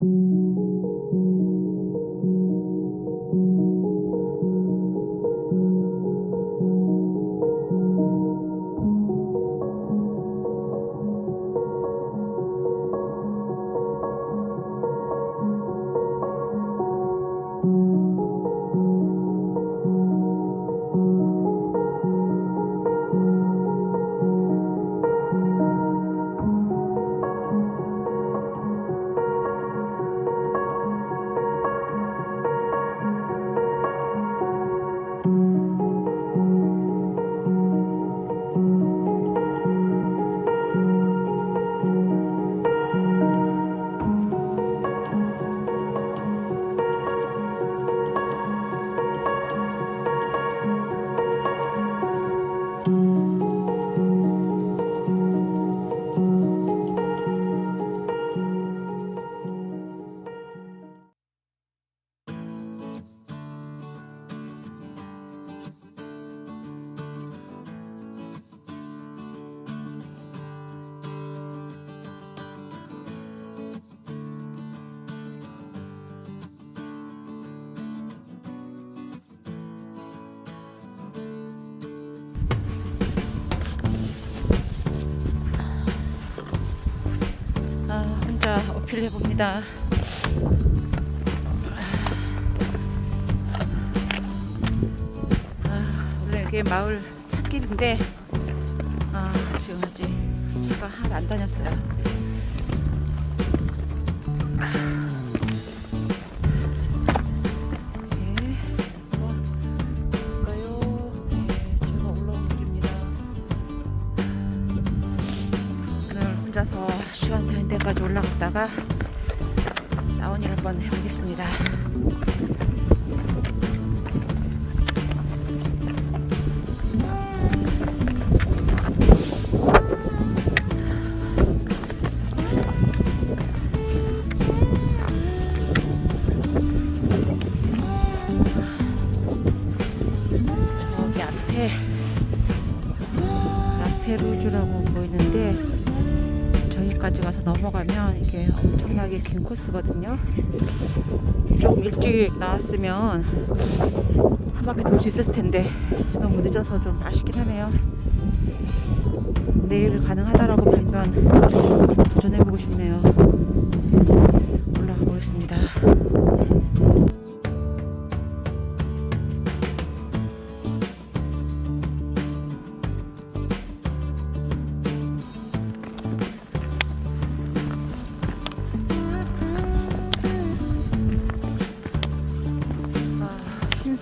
아, 혼자 어필 해 봅니다. 아, 원래 이게 마을 찾길인데 아, 지금 아직 차가 하나도 안 다녔어요. 제가 길입니다. 오늘 혼자서 데까지 올라갔다가 일 한번 해보겠습니다. 넘어가면 이게 엄청나게 긴 코스거든요. 조금 일찍 나왔으면 한 바퀴 돌 수 있었을 텐데 너무 늦어서 좀 아쉽긴 하네요. 내일 가능하다라고 하면 도전해보고 싶네요.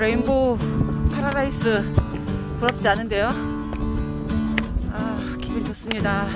레인보우 파라다이스 부럽지 않은데요? 아 기분 좋습니다.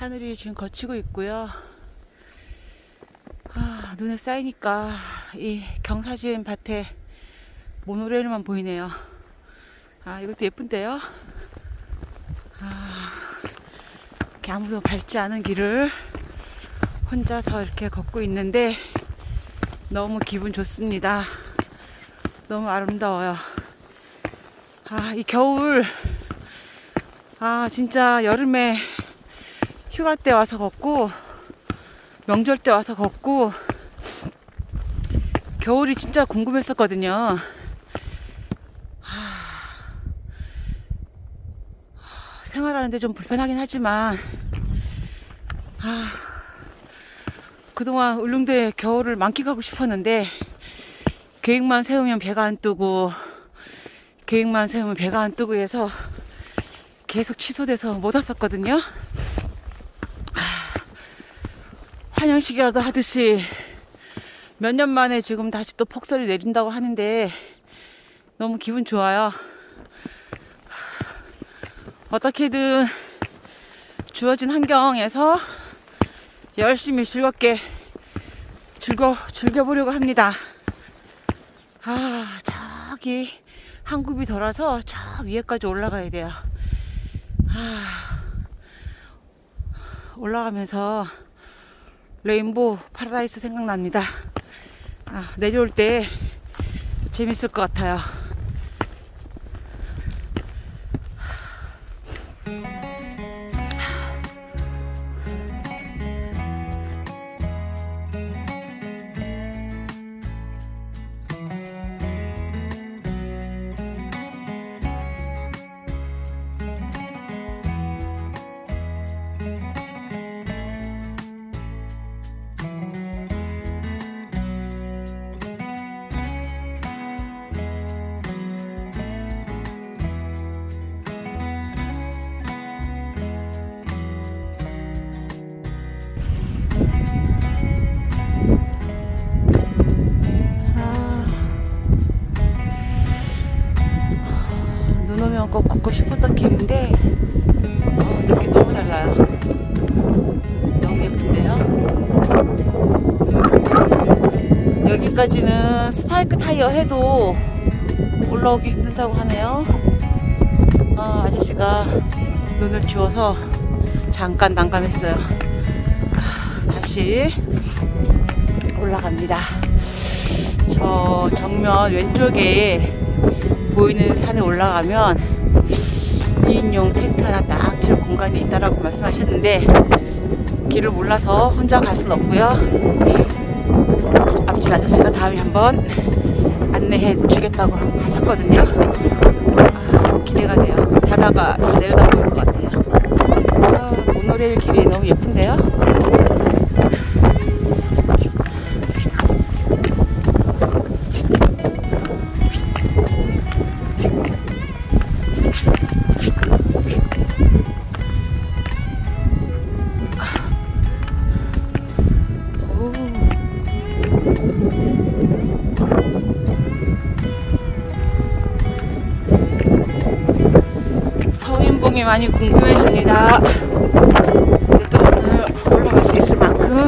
하늘이 지금 거치고 있고요. 아, 눈에 쌓이니까 이 경사진 밭에 모노레일만 보이네요. 아, 이것도 예쁜데요? 아, 이렇게 아무도 밟지 않은 길을 혼자서 이렇게 걷고 있는데 너무 기분 좋습니다. 너무 아름다워요. 아, 이 겨울, 아, 진짜 여름에 휴가 때 와서 걷고 명절 때 와서 걷고 겨울이 진짜 궁금했었거든요. 생활하는데 좀 불편하긴 하지만 아, 그동안 울릉도에 겨울을 만끽하고 싶었는데 계획만 세우면 배가 안 뜨고 계획만 세우면 배가 안 뜨고 해서 계속 취소돼서 못 왔었거든요. 아, 환영식이라도 하듯이 몇 년 만에 지금 다시 또 폭설이 내린다고 하는데 너무 기분 좋아요. 어떻게든 주어진 환경에서 열심히 즐겁게 즐거 즐겨보려고 합니다. 아 저기 한 굽이 돌아서 저 위에까지 올라가야 돼요. 아 올라가면서 레인보우 파라다이스 생각납니다. 아, 내려올 때 재밌을 것 같아요. 여기까지는 스파이크 타이어 해도 올라오기 힘들다고 하네요. 아, 아저씨가 눈을 주워서 잠깐 난감했어요. 아, 다시 올라갑니다. 저 정면 왼쪽에 보이는 산에 올라가면 2인용 텐트 하나 딱 칠 공간이 있다라고 말씀하셨는데 길을 몰라서 혼자 갈 순 없고요. 앞집 아저씨가 다음에 한번 안내해 주겠다고 하셨거든요. 아, 기대가 돼요. 바다가 다 내려다 보일 것 같아요. 아, 모노레일 길이 너무 예쁜데요? 서인봉이 많이 궁금해집니다. 그래도 오늘 올라갈 수 있을 만큼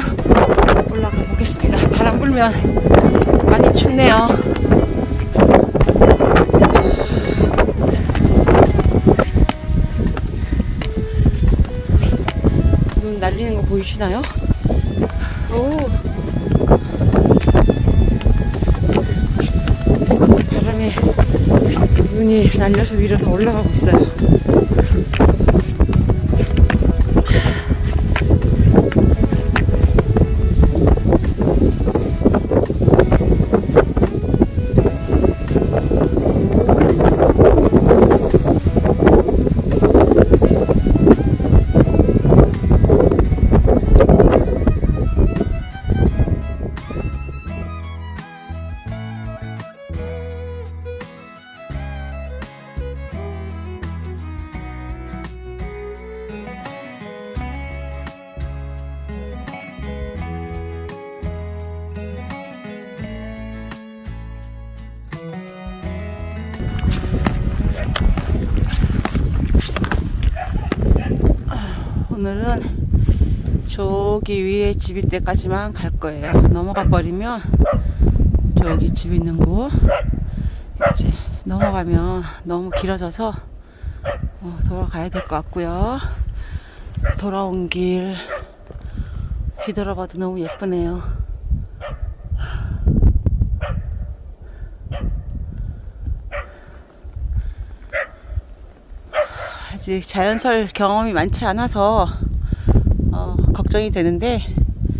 올라가 보겠습니다. 바람 불면 많이 춥네요. 눈 날리는 거 보이시나요? 오. 바람에 눈이 날려서 위로 더 올라가고 있어요. 오늘은 저기 위에 집 있을 때까지만 갈 거예요. 넘어가 버리면 저기 집 있는 곳 이제 넘어가면 너무 길어져서 어, 돌아가야 될 것 같고요. 돌아온 길 뒤돌아봐도 너무 예쁘네요. 아직 자연설 경험이 많지 않아서 어, 걱정이 되는데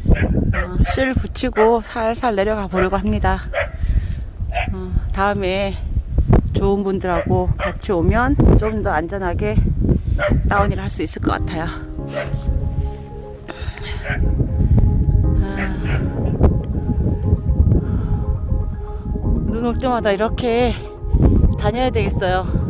어, 실 붙이고 살살 내려가 보려고 합니다. 어, 다음에 좋은 분들하고 같이 오면 좀 더 안전하게 다운힐 할수 있을 것 같아요. 눈올 때마다 이렇게 다녀야 되겠어요.